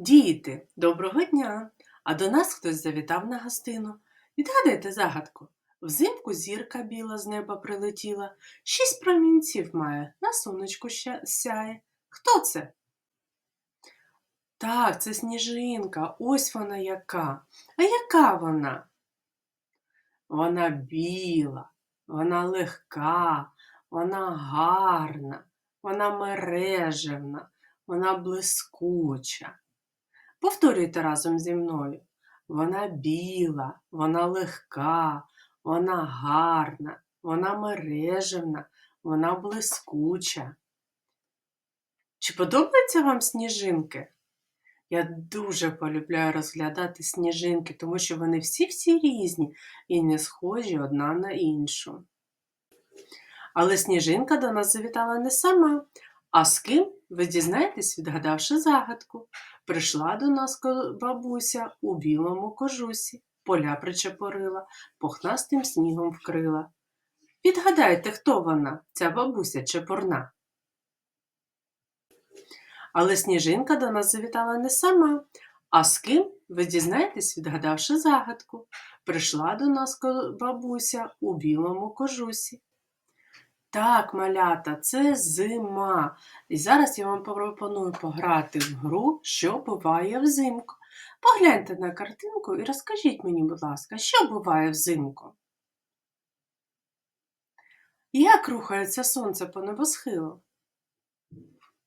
Діти, доброго дня! А до нас хтось завітав на гостину. Відгадайте загадку. Взимку зірка біла з неба прилетіла, шість промінців має, на сонечку ща- сяє. Хто це? Так, це сніжинка, ось вона яка. А яка вона? Вона біла, вона легка, вона гарна, вона мережевна, вона блискуча. Повторюйте разом зі мною. Вона біла, вона легка, вона гарна, вона мережевна, вона блискуча. Чи подобаються вам сніжинки? Я дуже полюбляю розглядати сніжинки, тому що вони всі-всі різні і не схожі одна на іншу. Але сніжинка до нас завітала не сама, а з ким ви дізнаєтесь, відгадавши загадку. Прийшла до нас бабуся у білому кожусі, поля причепорила, пухнастим снігом вкрила. Відгадайте, хто вона, ця бабуся чепурна. Але сніжинка до нас завітала не сама, а з ким ви дізнаєтесь, відгадавши загадку. Прийшла до нас бабуся у білому кожусі. Так, малята, це зима. І зараз я вам пропоную пограти в гру, що буває взимку. Погляньте на картинку і розкажіть мені, будь ласка, що буває взимку? Як рухається сонце по небосхилу?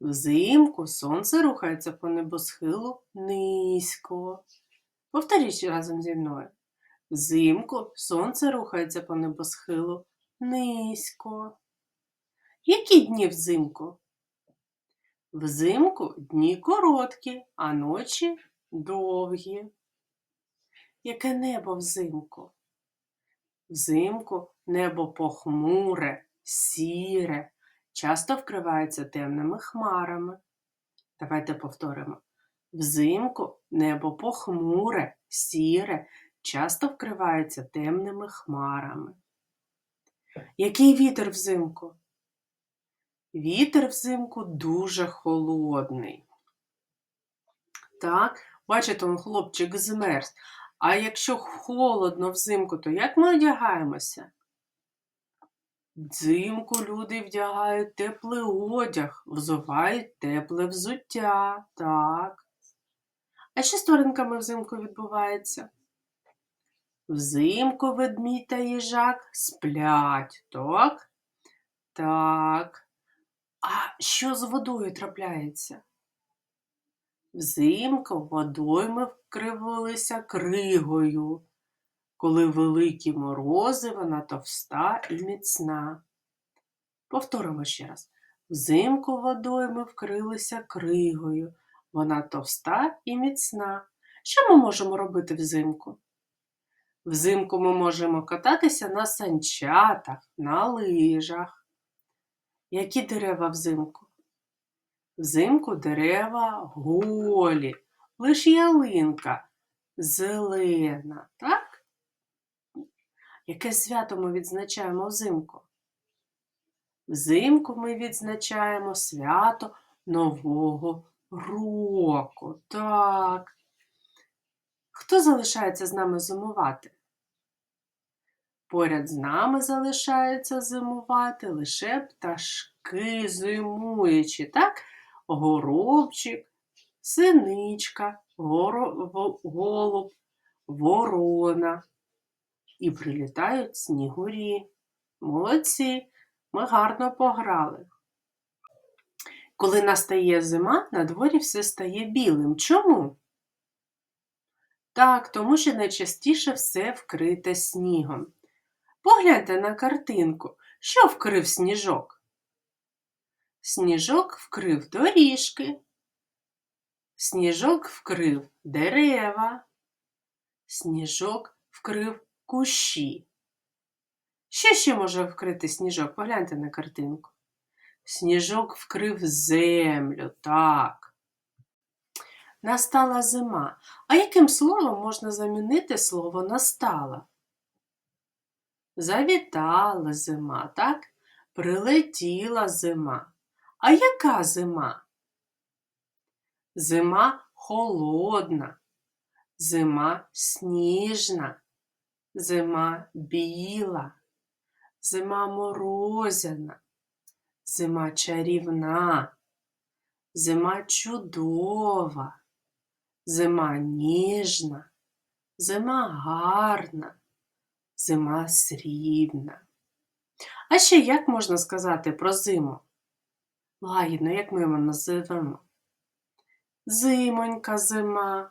Взимку сонце рухається по небосхилу низько. Повторіть разом зі мною. Взимку сонце рухається по небосхилу низько. Які дні взимку? Взимку дні короткі, а ночі довгі. Яке небо взимку? Взимку небо похмуре, сіре, часто вкривається темними хмарами. Давайте повторимо. Взимку небо похмуре, сіре, часто вкривається темними хмарами. Який вітер взимку? Вітер взимку дуже холодний. Так, бачите, он хлопчик змерз. А якщо холодно взимку, то як ми одягаємося? Взимку люди вдягають теплий одяг, взувають тепле взуття. Так. А що з тваринками взимку відбувається? Взимку ведмідь та їжак сплять, так? Так. А що з водою трапляється? Взимку водойми вкривалися кригою. Коли великі морози, вона товста і міцна. Повторимо ще раз. Взимку водойми вкрилися кригою. Вона товста і міцна. Що ми можемо робити взимку? Взимку ми можемо кататися на санчатах, на лижах. Які дерева взимку? Взимку дерева голі, лиш ялинка зелена, так? Яке свято ми відзначаємо взимку? Взимку ми відзначаємо свято Нового року. Так. Хто залишається з нами зимувати? Поряд з нами залишаються зимувати лише пташки зимуючі, так? Горобчик, синичка, горо- голуб, ворона. І прилітають снігурі. Молодці, ми гарно пограли. Коли настає зима, на дворі все стає білим. Чому? Так, тому що найчастіше все вкрите снігом. Погляньте на картинку, що вкрив сніжок? Сніжок вкрив доріжки, сніжок вкрив дерева, сніжок вкрив кущі. Що ще може вкрити сніжок? Погляньте на картинку. Сніжок вкрив землю, так. Настала зима. А яким словом можна замінити слово настала? Завітала зима, так? Прилетіла зима. А яка зима? Зима холодна, зима сніжна, зима біла, зима морозяна, зима чарівна, зима чудова, зима ніжна, зима гарна, зима срібна. А ще як можна сказати про зиму? Лагідно, як ми його називаємо? Зимонька зима,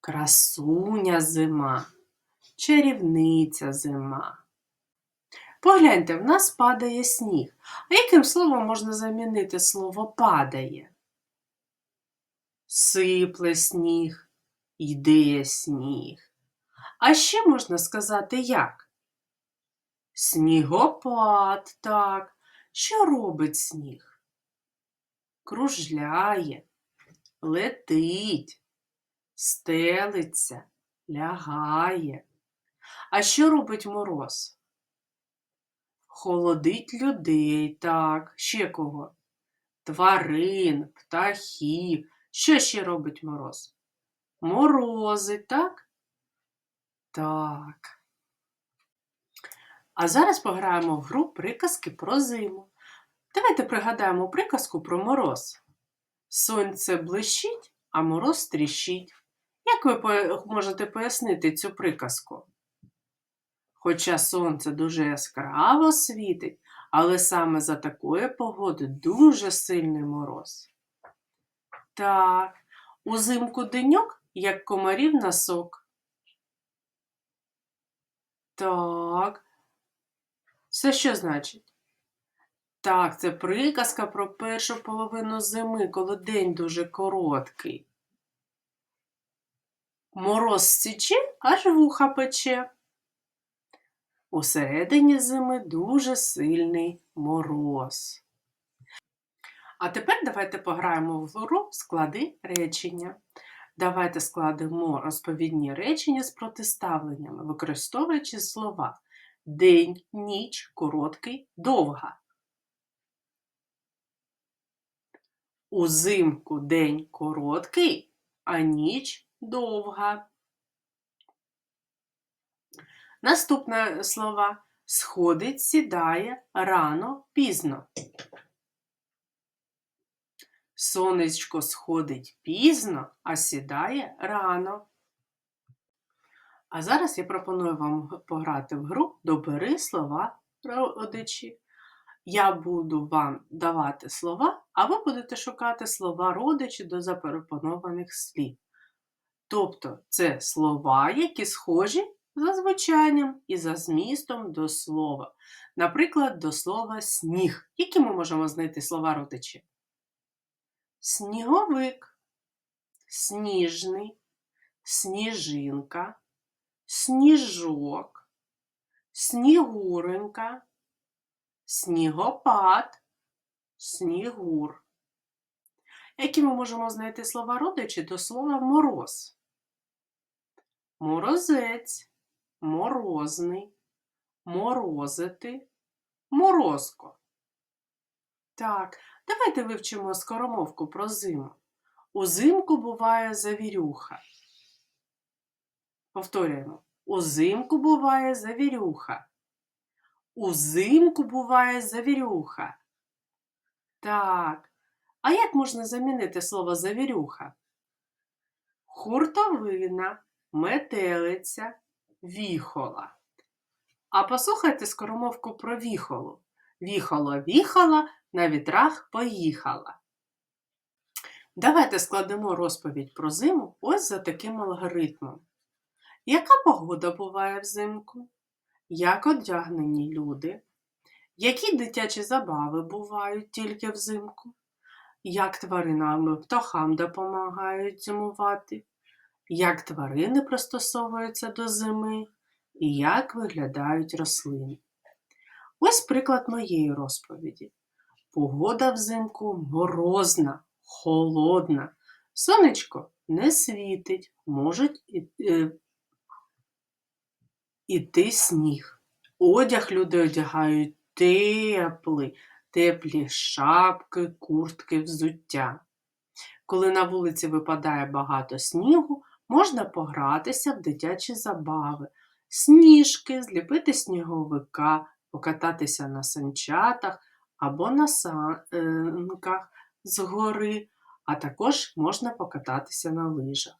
красуня зима, чарівниця зима. Погляньте, в нас падає сніг. А яким словом можна замінити слово падає? Сипле сніг, йде сніг. А ще можна сказати як? Снігопад, так. Що робить сніг? Кружляє, летить, стелиться, лягає. А що робить мороз? Холодить людей, так, ще кого? Тварин, птахів. Що ще робить мороз? Морозить, так? Так. А зараз пограємо в гру приказки про зиму. Давайте пригадаємо приказку про мороз. Сонце блищить, а мороз тріщить. Як ви можете пояснити цю приказку? Хоча сонце дуже яскраво світить, але саме за такої погоди дуже сильний мороз. Так, узимку деньок, як комарів на сок. Так. Це що значить? Так, це приказка про першу половину зими, коли день дуже короткий. Мороз січе, аж вуха пече. Усередині зими дуже сильний мороз. А тепер давайте пограємо в гру склади речення. Давайте складемо розповідні речення з протиставленнями, використовуючи слова день, ніч, короткий, довга. Узимку день короткий, а ніч довга. Наступне слова сходить, сідає, рано, пізно. Сонечко сходить пізно, а сідає рано. А зараз я пропоную вам пограти в гру Добери слова родичі. Я буду вам давати слова, а ви будете шукати слова родичі до запропонованих слів. Тобто це слова, які схожі за звучанням і за змістом до слова. Наприклад, до слова сніг. Які ми можемо знайти слова родичі? Сніговик, сніжний, сніжинка, сніжок, снігуренька, снігопад, снігур. Які ми можемо знайти слова родичі до слова мороз? Морозець, морозний, морозити, морозко. Так, давайте вивчимо скоромовку про зиму. Узимку буває завірюха. Повторюємо. Узимку буває завірюха. Узимку буває завірюха. Так. А як можна замінити слово завірюха? Хуртовина, метелиця, віхола. А послухайте скоромовку про віхолу. Віхола віхола, на вітрах поїхала. Давайте складемо розповідь про зиму ось за таким алгоритмом. Яка погода буває взимку? Як одягнені люди? Які дитячі забави бувають тільки взимку? Як тваринам птахам допомагають зимувати? Як тварини пристосовуються до зими? І як виглядають рослини? Ось приклад моєї розповіді. Погода взимку морозна, холодна. Сонечко не світить, може іти сніг. Одяг люди одягають теплий, теплі шапки, куртки, взуття. Коли на вулиці випадає багато снігу, можна погратися в дитячі забави, сніжки, зліпити сніговика, покататися на санчатах або на санках з гори, а також можна покататися на лижах.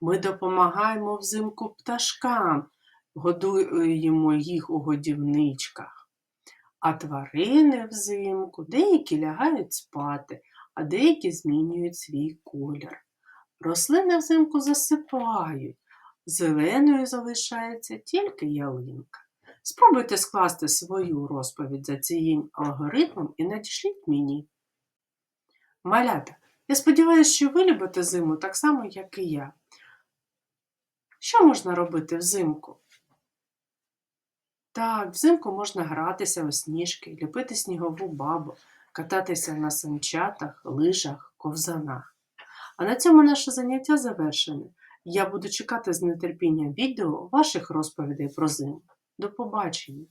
Ми допомагаємо взимку пташкам, годуємо їх у годівничках. А тварини взимку деякі лягають спати, а деякі змінюють свій колір. Рослини взимку засипають, зеленою залишається тільки ялинка. Спробуйте скласти свою розповідь за цим алгоритмом і надішліть мені. Малята, я сподіваюся, що ви любите зиму так само, як і я. Що можна робити взимку? Так, взимку можна гратися у сніжки, ліпити снігову бабу, кататися на санчатах, лижах, ковзанах. А на цьому наше заняття завершене. Я буду чекати з нетерпінням відео ваших розповідей про зиму. До побачення!